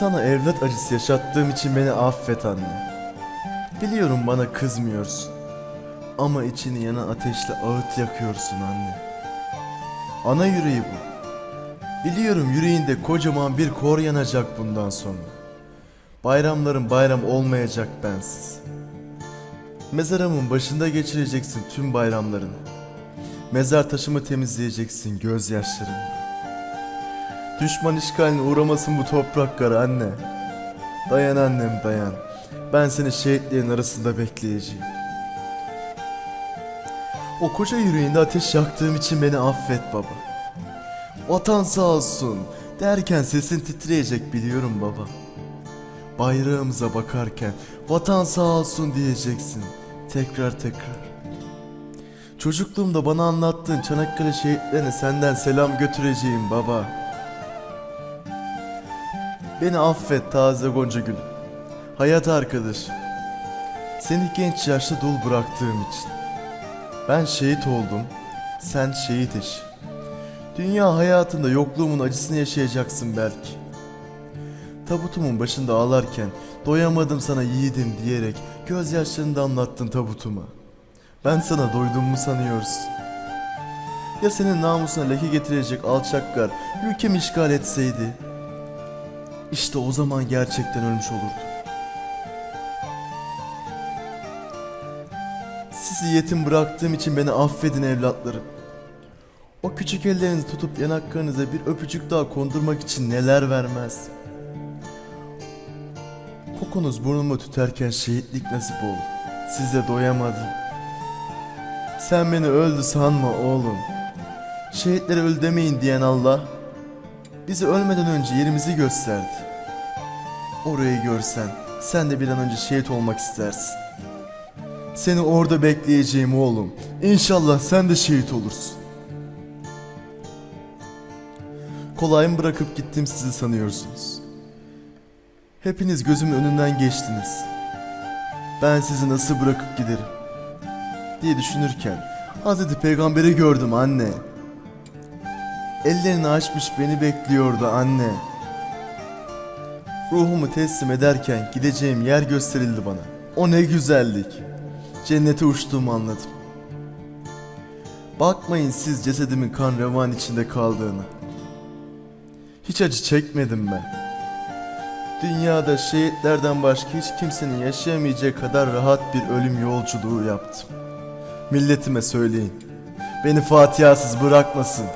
Sana evlat acısı yaşattığım için beni affet anne. Biliyorum bana kızmıyorsun. Ama içini yanan ateşle ağıt yakıyorsun anne. Ana yüreği bu. Biliyorum yüreğinde kocaman bir kor yanacak bundan sonra. Bayramların bayram olmayacak bensiz. Mezarımın başında geçireceksin tüm bayramlarını. Mezar taşımı temizleyeceksin gözyaşlarınla. Düşman işgaline uğramasın bu topraklara anne. Dayan annem dayan. Ben seni şehitlerin arasında bekleyeceğim. O koca yüreğinde ateş yaktığım için beni affet baba. Vatan sağ olsun derken sesin titreyecek biliyorum baba. Bayrağımıza bakarken vatan sağ olsun diyeceksin tekrar tekrar. Çocukluğumda bana anlattığın Çanakkale şehitlerine senden selam götüreceğim baba. Beni affet taze gonca gülüm. Hayat arkadaşım. Seni genç yaşta dul bıraktığım için. Ben şehit oldum, sen şehit eşi. Dünya hayatında yokluğumun acısını yaşayacaksın belki. Tabutumun başında ağlarken doyamadım sana yiğidim diyerek gözyaşlarını damlattın tabutuma. Ben sana doydum mu sanıyorsun? Ya senin namusuna leke getirecek alçaklar ülkemi işgal etseydi? İşte o zaman gerçekten ölmüş olurdu. Sizi yetim bıraktığım için beni affedin evlatlarım. O küçük ellerinizi tutup yanaklarınıza bir öpücük daha kondurmak için neler vermez. Kokunuz burnumu tüterken şehitlik nasip oldu. Size doyamadım. Sen beni öldü sanma oğlum. Şehitlere öl demeyin diyen Allah bizi ölmeden önce yerimizi gösterdi. Orayı görsen sen de bir an önce şehit olmak istersin. Seni orada bekleyeceğim oğlum. İnşallah sen de şehit olursun. Kolay bırakıp gittim sizi sanıyorsunuz? Hepiniz gözümün önünden geçtiniz. Ben sizi nasıl bırakıp giderim? diye düşünürken Hazreti Peygamber'i gördüm anne. Ellerini açmış beni bekliyordu anne. Ruhumu teslim ederken gideceğim yer gösterildi bana. O ne güzellik. Cennete uçtuğumu anladım. Bakmayın siz cesedimin kan revan içinde kaldığını. Hiç acı çekmedim ben. Dünyada şehitlerden başka hiç kimsenin yaşayamayacağı kadar rahat bir ölüm yolculuğu yaptım. Milletime söyleyin. Beni Fatiha'sız bırakmasın.